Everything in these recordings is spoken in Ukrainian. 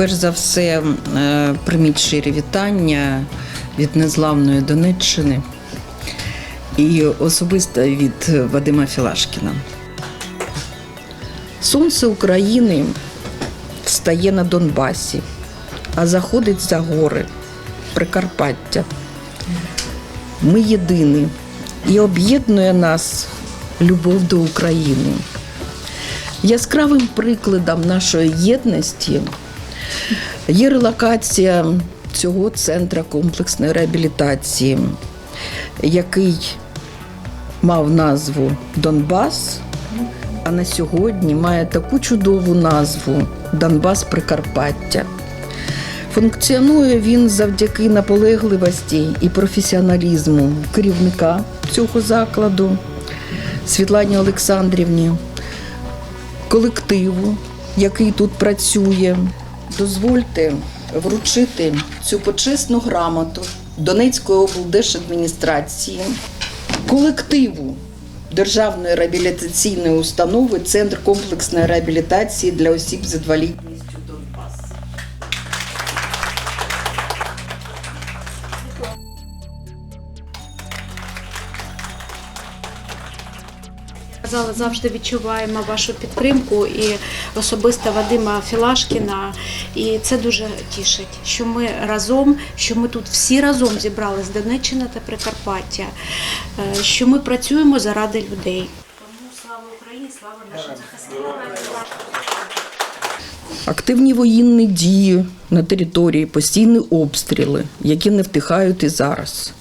перш за все, е, прийміть щирі вітання від незламної Донеччини і особисто від Вадима Філашкіна. Сонце України встає на Донбасі, а заходить за гори Прикарпаття. Ми єдині і об'єднує нас любов до України. Яскравим прикладом нашої єдності є релокація цього центру комплексної реабілітації, який мав назву Донбас, а на сьогодні має таку чудову назву Донбас Прикарпаття. Функціонує він завдяки наполегливості і професіоналізму керівника цього закладу Світлані Олександрівні, колективу, який тут працює. Дозвольте вручити цю почесну грамоту Донецької облдержадміністрації, колективу Державної реабілітаційної установи Центр комплексної реабілітації для осіб з інвалідністю Казала, завжди відчуваємо вашу підтримку і особисто Вадима Філашкіна. І це дуже тішить, що ми разом, що ми тут всі разом зібрались з Донеччини та Прикарпаття, е, що ми працюємо заради людей. Тому слава Україні, слава нашим захисникам. Активні воєнні дії на території, постійні обстріли, які не втихають і зараз.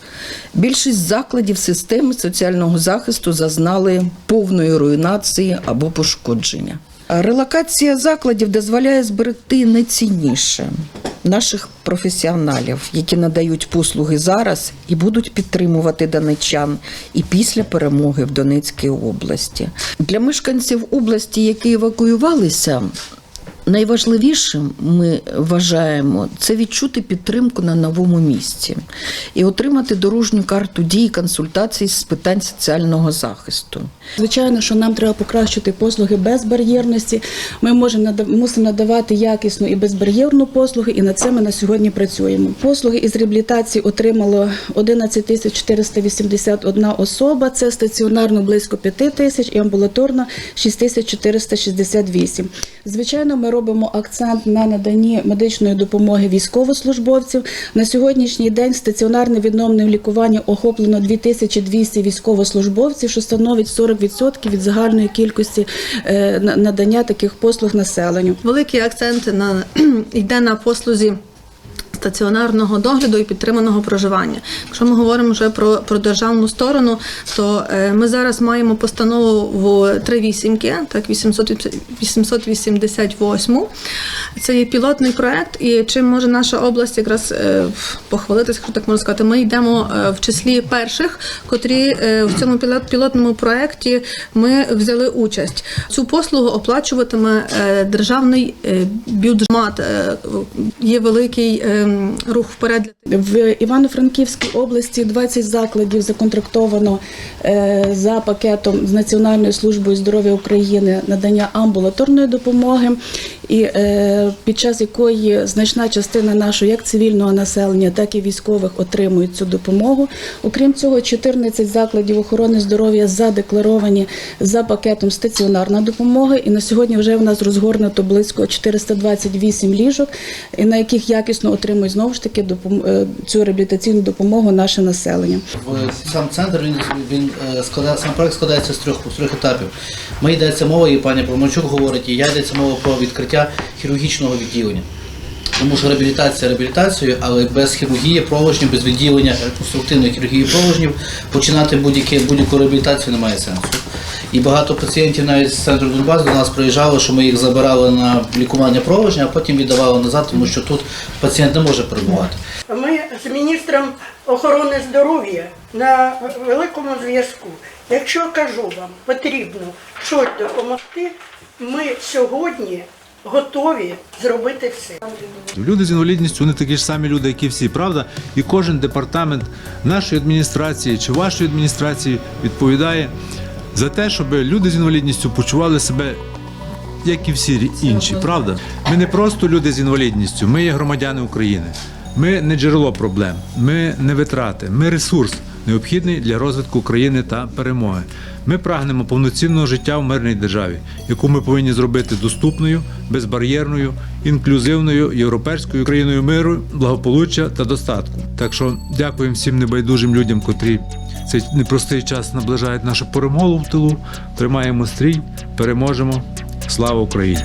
Більшість закладів системи соціального захисту зазнали повної руйнації або пошкодження. Релокація закладів дозволяє зберегти найцінніше наших професіоналів, які надають послуги зараз і будуть підтримувати донечан і після перемоги в Донецькій області. Для мешканців області, які евакуювалися, Найважливішим ми вважаємо це відчути підтримку на новому місці і отримати дорожню карту дій консультацій з питань соціального захисту. Звичайно, що нам треба покращити послуги безбар'єрності. Ми можемо мусимо надавати якісну і безбар'єрну послуги, і над це ми на сьогодні працюємо. Послуги із реабілітації отримало 11 тисяч 481 особа. Це стаціонарно близько 5 тисяч і амбулаторно 6 тисяч 468. Звичайно, ми робимо акцент на наданні медичної допомоги військовослужбовців. На сьогоднішній день стаціонарне відновне лікування охоплено 2200 військовослужбовців, що становить 40% від загальної кількості е, на- надання таких послуг населенню. Великий акцент на йде на послузі. Стаціонарного догляду і підтриманого проживання. Якщо ми говоримо вже про, про державну сторону, то е, ми зараз маємо постанову в 38 так 800, 888. Це є пілотний проект, і чим може наша область якраз е, похвалитися, так можна сказати. Ми йдемо е, в числі перших, котрі в цьому пілот, пілотному проекті ми взяли участь. Цю послугу оплачуватиме державний бюджет. Є великий рух вперед В Івано-Франківській області 20 закладів законтрактовано е, за пакетом з Національною службою здоров'я України надання амбулаторної допомоги, і е, під час якої значна частина нашого як цивільного населення, так і військових отримують цю допомогу. Окрім цього, 14 закладів охорони здоров'я задекларовані за пакетом стаціонарна допомога. І на сьогодні вже в нас розгорнуто близько 428 ліжок, на яких якісно отримують знову ж таки е, цю реабілітаційну допомогу наше населення. Сам центр він, він е, складає сам проект складається з трьох з трьох етапів. Ми йдеться мова, і пані Промачук говорить, і я йдеться мова про відкриття хірургічного відділення. Тому що реабілітація реабілітацією, але без хірургії провожнів, без відділення реконструктивної хірургії провожнів починати будь-яку реабілітацію немає сенсу. І багато пацієнтів навіть з центру Донбасу до нас приїжджало, що ми їх забирали на лікування провожня, а потім віддавали назад, тому що тут пацієнт не може перебувати. Ми з міністром охорони здоров'я на великому зв'язку. Якщо кажу вам, потрібно щось допомогти, ми сьогодні готові зробити все. Люди з інвалідністю вони такі ж самі люди, як і всі, правда? І кожен департамент нашої адміністрації чи вашої адміністрації відповідає за те, щоб люди з інвалідністю почували себе як і всі інші, правда? Ми не просто люди з інвалідністю, ми є громадяни України. Ми не джерело проблем, ми не витрати, ми ресурс, необхідний для розвитку країни та перемоги. Ми прагнемо повноцінного життя в мирній державі, яку ми повинні зробити доступною, безбар'єрною, інклюзивною європейською країною миру, благополуччя та достатку. Так що дякуємо всім небайдужим людям, котрі цей непростий час наближають нашу перемогу в тилу. Тримаємо стрій, переможемо. Слава Україні!